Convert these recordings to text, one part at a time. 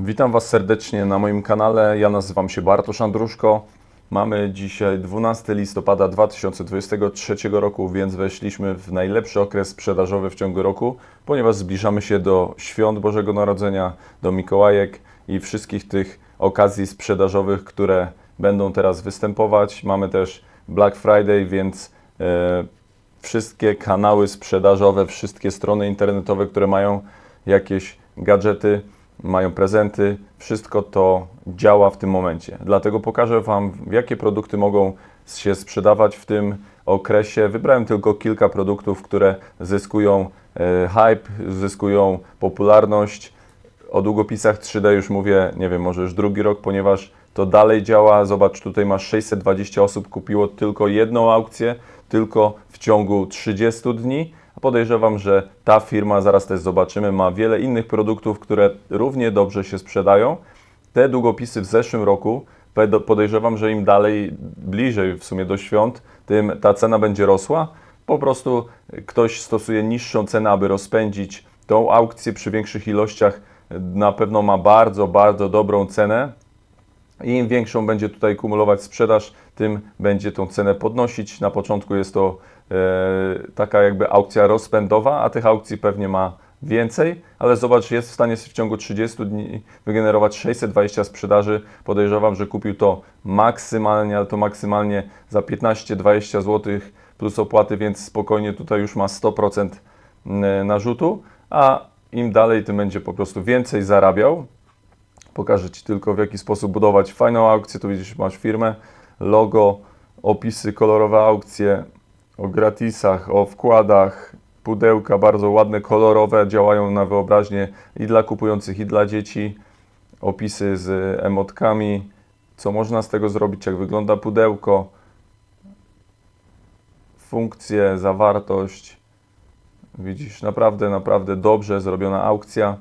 Witam Was serdecznie na moim kanale. Ja nazywam się Bartosz Andruszko. Mamy dzisiaj 12 listopada 2023 roku, więc weszliśmy w najlepszy okres sprzedażowy w ciągu roku, ponieważ zbliżamy się do świąt Bożego Narodzenia, do Mikołajek i wszystkich tych okazji sprzedażowych, które będą teraz występować. Mamy też Black Friday, więc e, wszystkie kanały sprzedażowe, wszystkie strony internetowe, które mają jakieś gadżety, mają prezenty, wszystko to działa w tym momencie. Dlatego pokażę Wam, jakie produkty mogą się sprzedawać w tym okresie. Wybrałem tylko kilka produktów, które zyskują e, hype, zyskują popularność. O długopisach 3D już mówię, nie wiem, może już drugi rok, ponieważ to dalej działa. Zobacz, tutaj masz 620 osób kupiło tylko jedną aukcję, tylko w ciągu 30 dni. Podejrzewam, że ta firma, zaraz też zobaczymy, ma wiele innych produktów, które równie dobrze się sprzedają. Te długopisy w zeszłym roku, podejrzewam, że im dalej, bliżej w sumie do świąt, tym ta cena będzie rosła. Po prostu ktoś stosuje niższą cenę, aby rozpędzić tą aukcję przy większych ilościach. Na pewno ma bardzo, bardzo dobrą cenę. I im większą będzie tutaj kumulować sprzedaż, tym będzie tą cenę podnosić. Na początku jest to taka jakby aukcja rozpędowa, a tych aukcji pewnie ma więcej, ale zobacz, jest w stanie w ciągu 30 dni wygenerować 620 sprzedaży. Podejrzewam, że kupił to maksymalnie, ale to maksymalnie za 15-20 zł plus opłaty, więc spokojnie tutaj już ma 100% narzutu, a im dalej, tym będzie po prostu więcej zarabiał. Pokażę Ci tylko w jaki sposób budować fajną aukcję. Tu widzisz, masz firmę, logo, opisy, kolorowe aukcje o gratisach, o wkładach, pudełka bardzo ładne, kolorowe, działają na wyobraźnię i dla kupujących, i dla dzieci. Opisy z emotkami, co można z tego zrobić, jak wygląda pudełko, funkcje, zawartość. Widzisz, naprawdę, naprawdę dobrze zrobiona aukcja.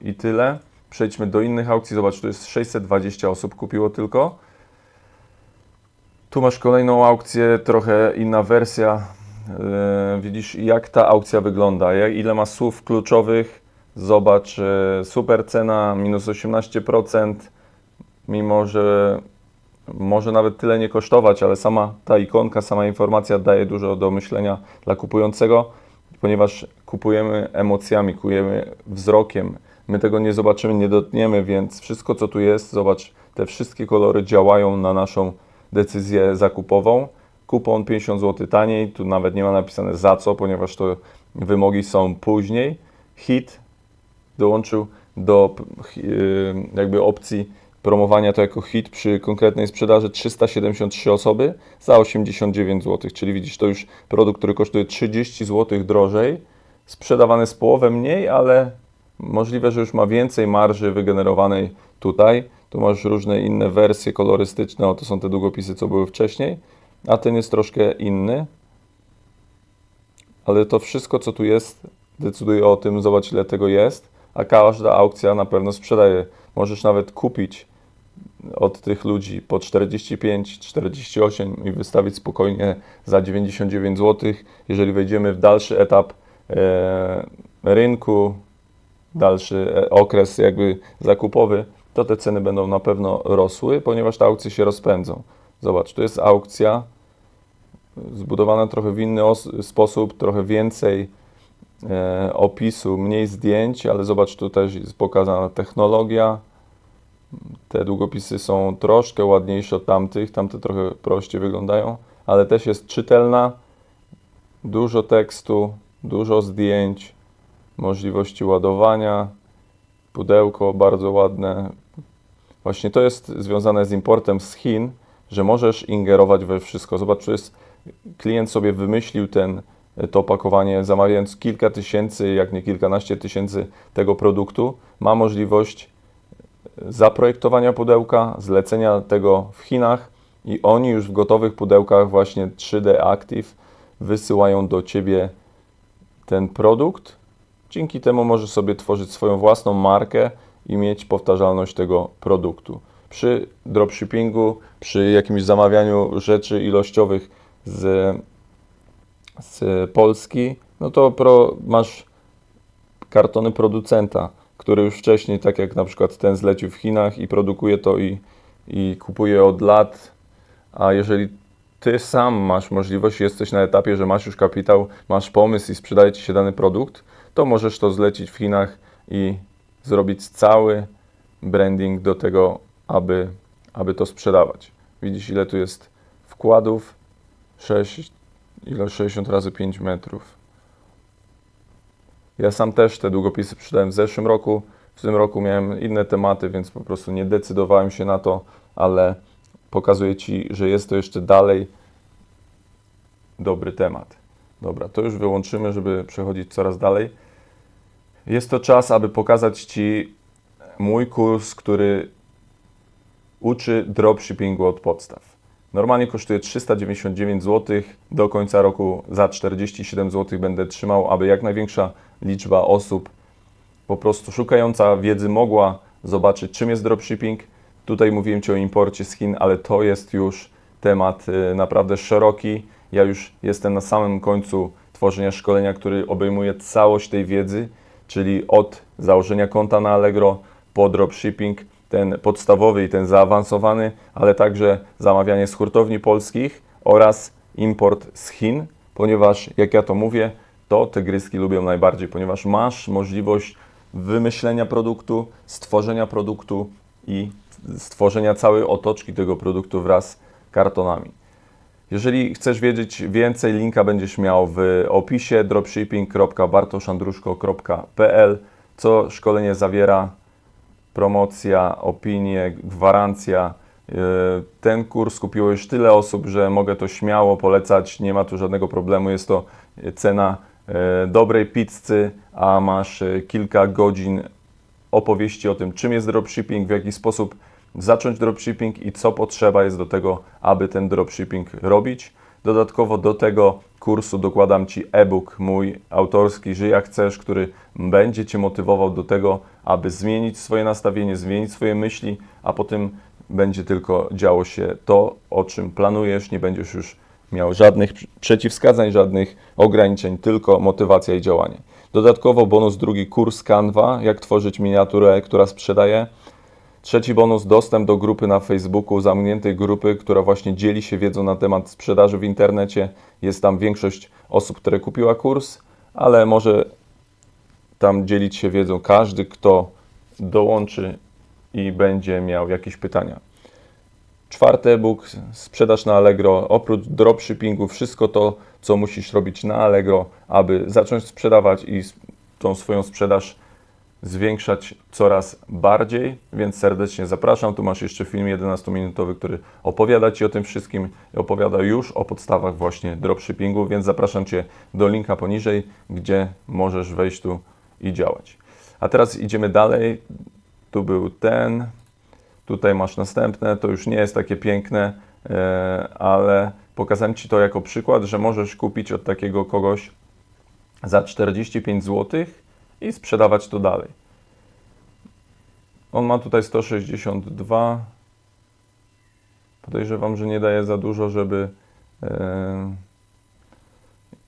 I tyle. Przejdźmy do innych aukcji. Zobacz, tu jest 620 osób kupiło tylko. Tu masz kolejną aukcję, trochę inna wersja. Yy, widzisz, jak ta aukcja wygląda, ile ma słów kluczowych. Zobacz, yy, super cena, minus 18%, mimo że może nawet tyle nie kosztować, ale sama ta ikonka, sama informacja daje dużo do myślenia dla kupującego, ponieważ kupujemy emocjami, kupujemy wzrokiem. My tego nie zobaczymy, nie dotkniemy, więc wszystko co tu jest, zobacz, te wszystkie kolory działają na naszą decyzję zakupową. Kupon 50 zł taniej, tu nawet nie ma napisane za co, ponieważ to wymogi są później. Hit dołączył do y, jakby opcji promowania to jako hit przy konkretnej sprzedaży 373 osoby za 89 zł, czyli widzisz, to już produkt, który kosztuje 30 zł drożej, sprzedawany z połowę mniej, ale możliwe, że już ma więcej marży wygenerowanej tutaj. Tu masz różne inne wersje kolorystyczne, o to są te długopisy, co były wcześniej, a ten jest troszkę inny. Ale to wszystko, co tu jest, decyduje o tym, zobacz ile tego jest, a każda aukcja na pewno sprzedaje. Możesz nawet kupić od tych ludzi po 45, 48 i wystawić spokojnie za 99 zł. Jeżeli wejdziemy w dalszy etap e, rynku, dalszy e, okres jakby zakupowy, to te ceny będą na pewno rosły, ponieważ te aukcje się rozpędzą. Zobacz, tu jest aukcja zbudowana trochę w inny os- sposób, trochę więcej e, opisu, mniej zdjęć, ale zobacz, tu też jest pokazana technologia. Te długopisy są troszkę ładniejsze od tamtych, tamte trochę prościej wyglądają, ale też jest czytelna, dużo tekstu, dużo zdjęć, możliwości ładowania, pudełko bardzo ładne. Właśnie to jest związane z importem z Chin, że możesz ingerować we wszystko. Zobacz, jest klient sobie wymyślił ten, to opakowanie, zamawiając kilka tysięcy, jak nie kilkanaście tysięcy tego produktu, ma możliwość zaprojektowania pudełka, zlecenia tego w Chinach i oni już w gotowych pudełkach właśnie 3D Active wysyłają do Ciebie ten produkt. Dzięki temu możesz sobie tworzyć swoją własną markę i mieć powtarzalność tego produktu. Przy dropshippingu, przy jakimś zamawianiu rzeczy ilościowych z, z Polski, no to pro, masz kartony producenta, który już wcześniej, tak jak na przykład ten zlecił w Chinach i produkuje to i, i kupuje od lat, a jeżeli ty sam masz możliwość, jesteś na etapie, że masz już kapitał, masz pomysł i sprzedaje ci się dany produkt, to możesz to zlecić w Chinach i zrobić cały branding do tego, aby, aby to sprzedawać. Widzisz, ile tu jest wkładów? 6, ile 60 razy 5 metrów. Ja sam też te długopisy sprzedałem w zeszłym roku. W tym roku miałem inne tematy, więc po prostu nie decydowałem się na to, ale pokazuję Ci, że jest to jeszcze dalej dobry temat. Dobra, to już wyłączymy, żeby przechodzić coraz dalej. Jest to czas, aby pokazać Ci mój kurs, który uczy dropshippingu od podstaw. Normalnie kosztuje 399 zł. Do końca roku za 47 zł będę trzymał, aby jak największa liczba osób po prostu szukająca wiedzy mogła zobaczyć, czym jest dropshipping. Tutaj mówiłem Ci o imporcie z Chin, ale to jest już temat y, naprawdę szeroki. Ja już jestem na samym końcu tworzenia szkolenia, który obejmuje całość tej wiedzy, czyli od założenia konta na Allegro po dropshipping, ten podstawowy i ten zaawansowany, ale także zamawianie z hurtowni polskich oraz import z Chin, ponieważ jak ja to mówię, to tygryski lubią najbardziej, ponieważ masz możliwość wymyślenia produktu, stworzenia produktu i stworzenia całej otoczki tego produktu wraz z kartonami. Jeżeli chcesz wiedzieć więcej, linka będziesz miał w opisie dropshipping.bartoszandruszko.pl co szkolenie zawiera, promocja, opinie, gwarancja. Yy, Ten kurs kupiło już tyle osób, że mogę to śmiało polecać, nie ma tu żadnego problemu. Jest to cena yy, dobrej pizzy, a masz yy, kilka godzin opowieści o tym, czym jest dropshipping, w jaki sposób zacząć dropshipping i co potrzeba jest do tego, aby ten dropshipping robić. Dodatkowo do tego kursu dokładam Ci e-book mój autorski Żyj jak chcesz, który będzie Cię motywował do tego, aby zmienić swoje nastawienie, zmienić swoje myśli, a potem będzie tylko działo się to, o czym planujesz, nie będziesz już miał żadnych przeciwwskazań, żadnych ograniczeń, tylko motywacja i działanie. Dodatkowo bonus drugi kurs Canva, jak tworzyć miniaturę, która sprzedaje. Trzeci bonus dostęp do grupy na Facebooku, zamkniętej grupy, która właśnie dzieli się wiedzą na temat sprzedaży w internecie. Jest tam większość osób, które kupiła kurs, ale może tam dzielić się wiedzą każdy, kto dołączy i będzie miał jakieś pytania. Czwarty e-book, sprzedaż na Allegro, oprócz dropshippingu, wszystko to, co musisz robić na Allegro, aby zacząć sprzedawać i tą swoją sprzedaż zwiększać coraz bardziej, więc serdecznie zapraszam. Tu masz jeszcze film 11-minutowy, który opowiada Ci o tym wszystkim opowiada już o podstawach właśnie dropshippingu, więc zapraszam Cię do linka poniżej, gdzie możesz wejść tu i działać. A teraz idziemy dalej. Tu był ten, tutaj masz następne, to już nie jest takie piękne, e, ale pokazałem Ci to jako przykład, że możesz kupić od takiego kogoś za 45 zł i sprzedawać to dalej. On ma tutaj 162. Podejrzewam, że nie daje za dużo, żeby e,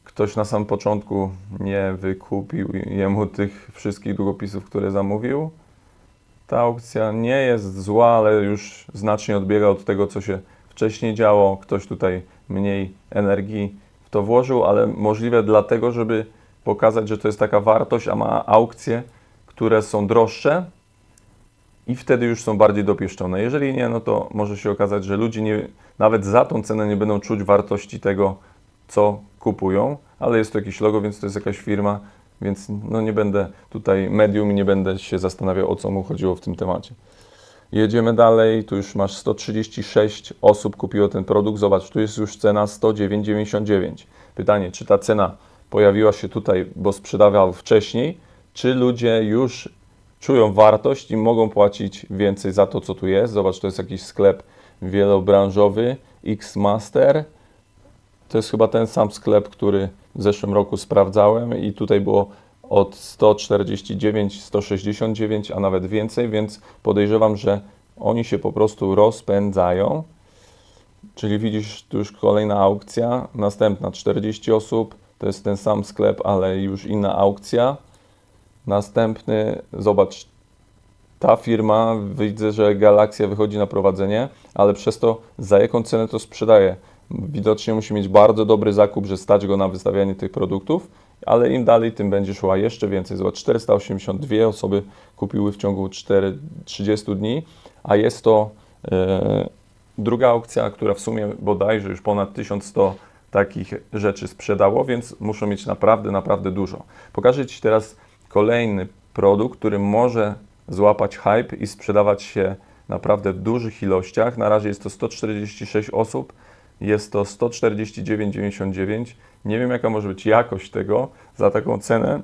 ktoś na sam początku nie wykupił jemu tych wszystkich długopisów, które zamówił. Ta aukcja nie jest zła, ale już znacznie odbiega od tego, co się wcześniej działo. Ktoś tutaj mniej energii w to włożył, ale możliwe dlatego, żeby pokazać, że to jest taka wartość, a ma aukcje, które są droższe i wtedy już są bardziej dopieszczone. Jeżeli nie, no to może się okazać, że ludzie nie, nawet za tą cenę nie będą czuć wartości tego, co kupują, ale jest to jakieś logo, więc to jest jakaś firma, więc no nie będę tutaj medium i nie będę się zastanawiał, o co mu chodziło w tym temacie. Jedziemy dalej, tu już masz 136 osób kupiło ten produkt. Zobacz, tu jest już cena 109,99. Pytanie, czy ta cena pojawiła się tutaj, bo sprzedawał wcześniej, czy ludzie już czują wartość i mogą płacić więcej za to, co tu jest. Zobacz, to jest jakiś sklep wielobranżowy X-Master. To jest chyba ten sam sklep, który w zeszłym roku sprawdzałem i tutaj było od 149, 169, a nawet więcej, więc podejrzewam, że oni się po prostu rozpędzają. Czyli widzisz, tu już kolejna aukcja, następna 40 osób, to jest ten sam sklep, ale już inna aukcja. Następny, zobacz, ta firma, widzę, że Galaxia wychodzi na prowadzenie, ale przez to za jaką cenę to sprzedaje. Widocznie musi mieć bardzo dobry zakup, że stać go na wystawianie tych produktów, ale im dalej, tym będzie szła jeszcze więcej. Zobacz, 482 osoby kupiły w ciągu 4, 30 dni, a jest to e, druga aukcja, która w sumie bodajże już ponad 1100 takich rzeczy sprzedało, więc muszą mieć naprawdę, naprawdę dużo. Pokażę Ci teraz kolejny produkt, który może złapać hype i sprzedawać się naprawdę w dużych ilościach. Na razie jest to 146 osób, jest to 149,99. Nie wiem, jaka może być jakość tego za taką cenę,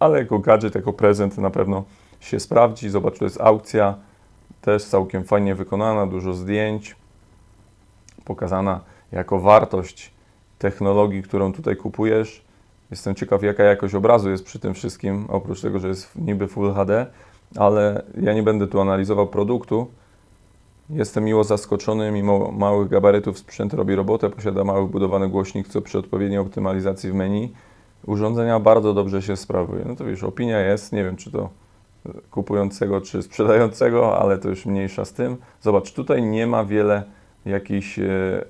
ale jako gadżet, jako prezent na pewno się sprawdzi. Zobacz, to jest aukcja, też całkiem fajnie wykonana, dużo zdjęć, pokazana jako wartość technologii, którą tutaj kupujesz. Jestem ciekaw, jaka jakość obrazu jest przy tym wszystkim, oprócz tego, że jest niby Full HD, ale ja nie będę tu analizował produktu. Jestem miło zaskoczony, mimo małych gabarytów sprzęt robi robotę, posiada mały wbudowany głośnik, co przy odpowiedniej optymalizacji w menu urządzenia bardzo dobrze się sprawuje. No to wiesz, opinia jest, nie wiem czy to kupującego czy sprzedającego, ale to już mniejsza z tym. Zobacz, tutaj nie ma wiele jakichś e,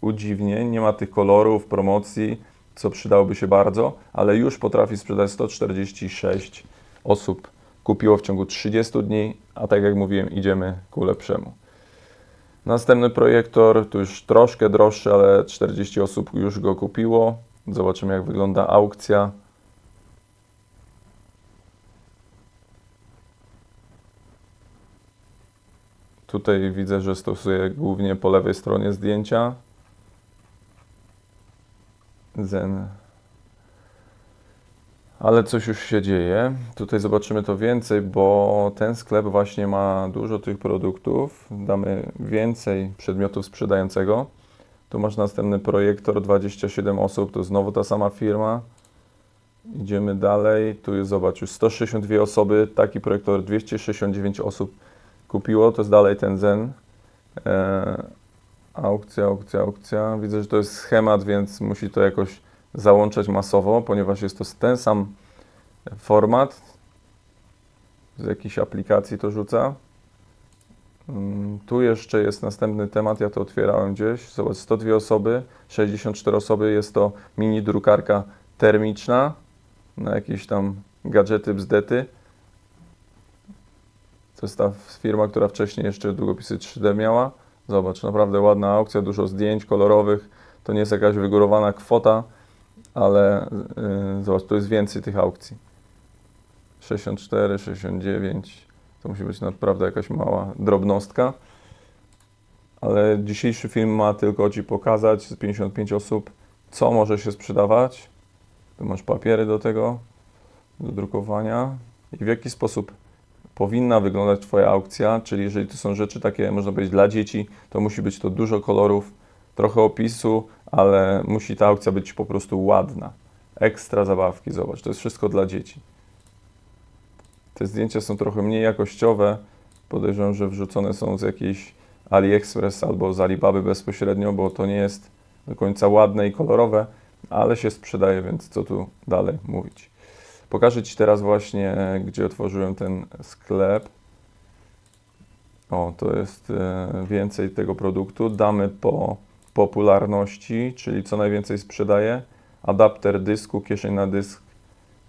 udziwnień, nie ma tych kolorów, promocji, co przydałoby się bardzo, ale już potrafi sprzedać 146 osób kupiło w ciągu 30 dni, a tak jak mówiłem, idziemy ku lepszemu. Następny projektor, tu już troszkę droższy, ale 40 osób już go kupiło. Zobaczymy jak wygląda aukcja. Tutaj widzę, że stosuję głównie po lewej stronie zdjęcia. Zen. Ale coś już się dzieje. Tutaj zobaczymy to więcej, bo ten sklep właśnie ma dużo tych produktów. Damy więcej przedmiotów sprzedającego. Tu masz następny projektor, 27 osób, to znowu ta sama firma. Idziemy dalej. Tu jest, zobacz, już 162 osoby, taki projektor 269 osób kupiło. To jest dalej ten Zen. Eee, aukcja, aukcja, aukcja. Widzę, że to jest schemat, więc musi to jakoś załączać masowo, ponieważ jest to ten sam format. Z jakiejś aplikacji to rzuca. Mm, Tu jeszcze jest następny temat, ja to otwierałem gdzieś. Zobacz, 102 osoby, 64 osoby. Jest to mini drukarka termiczna na jakieś tam gadżety, bzdety. To jest ta firma, która wcześniej jeszcze długopisy 3D miała. Zobacz, naprawdę ładna aukcja, dużo zdjęć kolorowych. To nie jest jakaś wygórowana kwota, ale yy, zobacz, tu jest więcej tych aukcji. 64, 69. To musi być naprawdę jakaś mała drobnostka. Ale dzisiejszy film ma tylko Ci pokazać z 55 osób, co może się sprzedawać. Tu masz papiery do tego, do drukowania i w jaki sposób powinna wyglądać Twoja aukcja. Czyli jeżeli to są rzeczy takie, można powiedzieć, dla dzieci, to musi być to dużo kolorów, trochę opisu, ale musi ta aukcja być po prostu ładna. Ekstra zabawki, zobacz, to jest wszystko dla dzieci. Te zdjęcia są trochę mniej jakościowe. Podejrzewam, że wrzucone są z jakiejś AliExpress albo z Alibaby bezpośrednio, bo to nie jest do końca ładne i kolorowe, ale się sprzedaje, więc co tu dalej mówić. Pokażę Ci teraz właśnie, gdzie otworzyłem ten sklep. O, to jest e, więcej tego produktu. Damy po popularności, czyli co najwięcej sprzedaje. Adapter dysku, kieszeń na dysk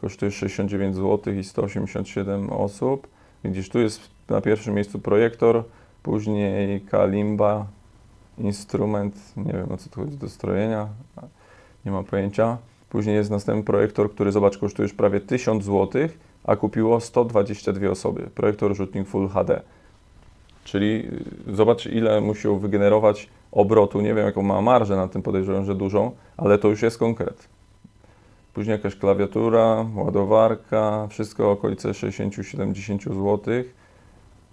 kosztuje 69 zł i 187 osób. Widzisz, tu jest na pierwszym miejscu projektor, później kalimba, instrument, nie wiem o co tu chodzi, do strojenia, nie mam pojęcia. Później jest następny projektor, który zobacz kosztuje już prawie 1000 zł, a kupiło 122 osoby. Projektor rzutnik Full HD. Czyli y, zobacz ile musiał wygenerować obrotu, nie wiem jaką ma marżę na tym, podejrzewam, że dużą, ale to już jest konkret. Później jakaś klawiatura, ładowarka, wszystko okolice 60-70 zł.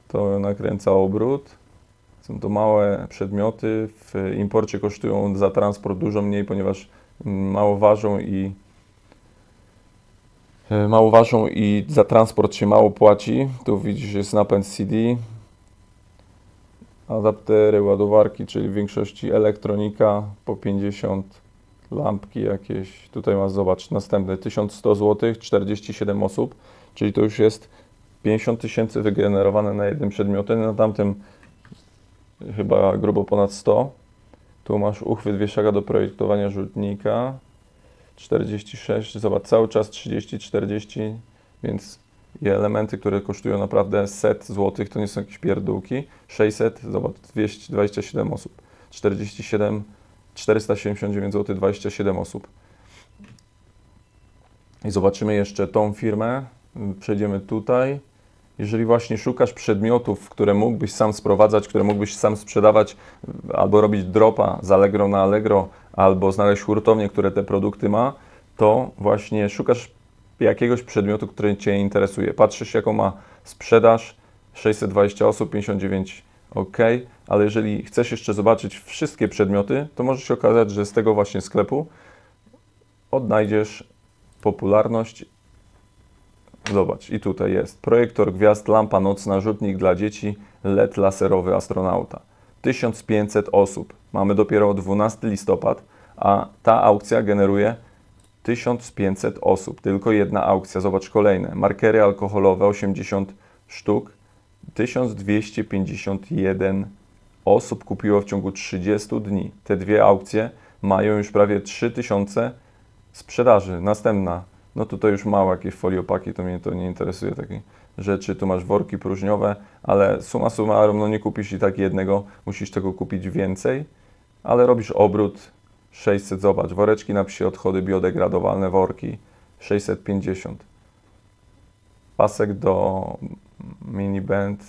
To nakręca obrót. Są to małe przedmioty. W imporcie kosztują za transport dużo mniej, ponieważ mało ważą i e, mało ważą i za transport się mało płaci. Tu widzisz jest napęd CD. Adaptery, ładowarki, czyli w większości elektronika po 50 lampki jakieś. Tutaj masz, zobacz, następny 1100 zł, 47 osób, czyli to już jest 50 tysięcy wygenerowane na jednym przedmiocie, na tamtym chyba grubo ponad 100. Tu masz uchwyt wieszaka do projektowania rzutnika 46, zobacz, cały czas 30-40, więc i elementy, które kosztują naprawdę set złotych, to nie są jakieś pierdółki. 600, zobacz, 227 osób. 47, 479 zł, 27 osób. I zobaczymy jeszcze tą firmę. Przejdziemy tutaj. Jeżeli właśnie szukasz przedmiotów, które mógłbyś sam sprowadzać, które mógłbyś sam sprzedawać, albo robić dropa z Allegro na Allegro, albo znaleźć hurtownię, które te produkty ma, to właśnie szukasz jakiegoś przedmiotu, który Cię interesuje. Patrzysz, jaką ma sprzedaż, 620 osób, 59 ok, ale jeżeli chcesz jeszcze zobaczyć wszystkie przedmioty, to może się okazać, że z tego właśnie sklepu odnajdziesz popularność. Zobacz, i tutaj jest projektor gwiazd, lampa nocna, rzutnik dla dzieci, LED laserowy astronauta. 1500 osób. Mamy dopiero 12 listopad, a ta aukcja generuje 1500 osób. Tylko jedna aukcja. Zobacz kolejne. Markery alkoholowe 80 sztuk. 1251 osób kupiło w ciągu 30 dni. Te dwie aukcje mają już prawie 3000 sprzedaży. Następna. No tutaj już małe jakieś foliopaki, to mnie to nie interesuje takie rzeczy. Tu masz worki próżniowe, ale suma summarum, no nie kupisz i tak jednego, musisz tego kupić więcej, ale robisz obrót 600, zobacz, woreczki na psie odchody biodegradowalne, worki 650. Pasek do mini band.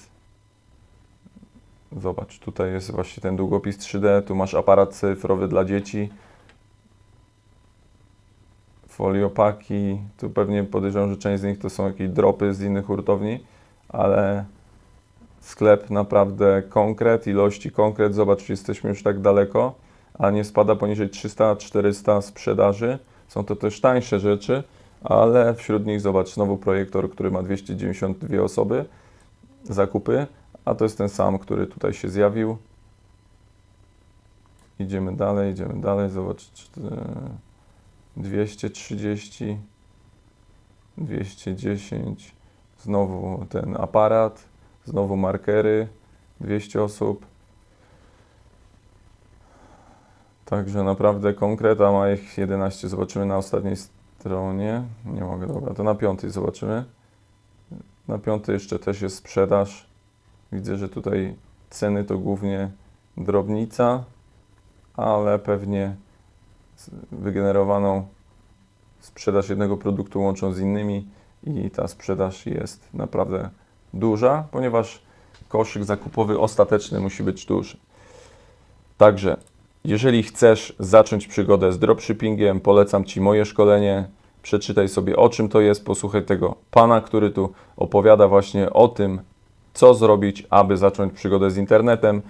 Zobacz, tutaj jest właśnie ten długopis 3D, tu masz aparat cyfrowy dla dzieci. Foliopaki, tu pewnie podejrzewam, że część z nich to są jakieś dropy z innych hurtowni, ale sklep naprawdę konkret, ilości konkret, zobacz, jesteśmy już tak daleko, a nie spada poniżej 300-400 sprzedaży. Są to też tańsze rzeczy, ale wśród nich zobacz znowu projektor, który ma 292 osoby, zakupy, a to jest ten sam, który tutaj się zjawił. Idziemy dalej, idziemy dalej, zobacz, czty- 230, 210, znowu ten aparat, znowu markery, 200 osób. Także naprawdę konkreta ma ich 11. Zobaczymy na ostatniej stronie. Nie mogę, dobra, to na piątej zobaczymy. Na piątej jeszcze też jest sprzedaż. Widzę, że tutaj ceny to głównie drobnica, ale pewnie wygenerowaną sprzedaż jednego produktu łączą z innymi i ta sprzedaż jest naprawdę duża, ponieważ koszyk zakupowy ostateczny musi być duży. Także, jeżeli chcesz zacząć przygodę z dropshippingiem, polecam Ci moje szkolenie. Przeczytaj sobie o czym to jest, posłuchaj tego pana, który tu opowiada właśnie o tym, co zrobić, aby zacząć przygodę z internetem.